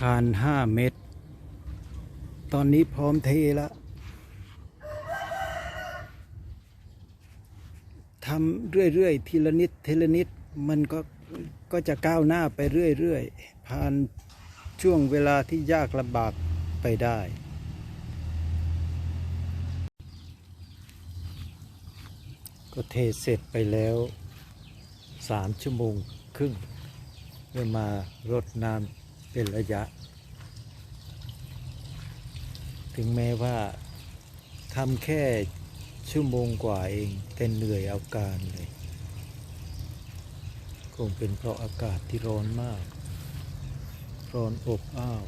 คานห้าเมตร ตอนนี้พร้อมเทแล้วทำเรื่อยๆ ทีละนิดทีละนิด มันก็ก็จะก้าวหน้าไปเรื่อยๆ ผ่านช่วงเวลาที่ยากลำบากไปได้ ก็เทเสร็จไปแล้วสามชั่วโมงครึ่งเพื่อมารดน้ำ เป็นระยะ ถึงแม้ว่าทำแค่ชั่วโมงกว่าเองแต่เหนื่อยเอาการเลย คงเป็นเพราะอากาศที่ร้อนมาก ร้อนอบอ้าว